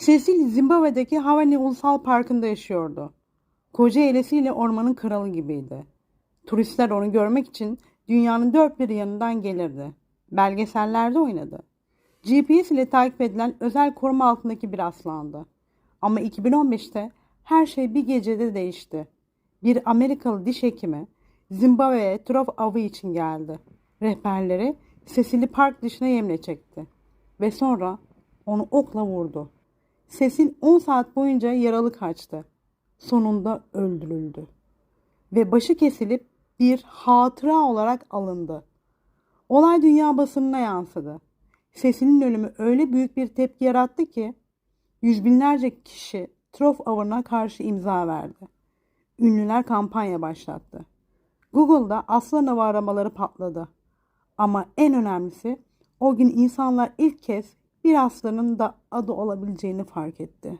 Cecil Zimbabwe'deki Havani Ulusal Parkı'nda yaşıyordu. Koca ailesiyle ormanın kralı gibiydi. Turistler onu görmek için dünyanın dört bir yanından gelirdi. Belgesellerde oynadı. GPS ile takip edilen özel koruma altındaki bir aslandı. Ama 2015'te her şey bir gecede değişti. Bir Amerikalı diş hekimi Zimbabwe'ye trof avı için geldi. Rehberleri Cecil'i park dışına yemle çekti. Ve sonra onu okla vurdu. Cecil 10 saat boyunca yaralı kaçtı. Sonunda öldürüldü. Ve başı kesilip bir hatıra olarak alındı. Olay dünya basınına yansıdı. Cecil'in ölümü öyle büyük bir tepki yarattı ki yüz binlerce kişi trof avına karşı imza verdi. Ünlüler kampanya başlattı. Google'da aslan avı aramaları patladı. Ama en önemlisi o gün insanlar ilk kez bir aslanın da adı olabileceğini fark etti.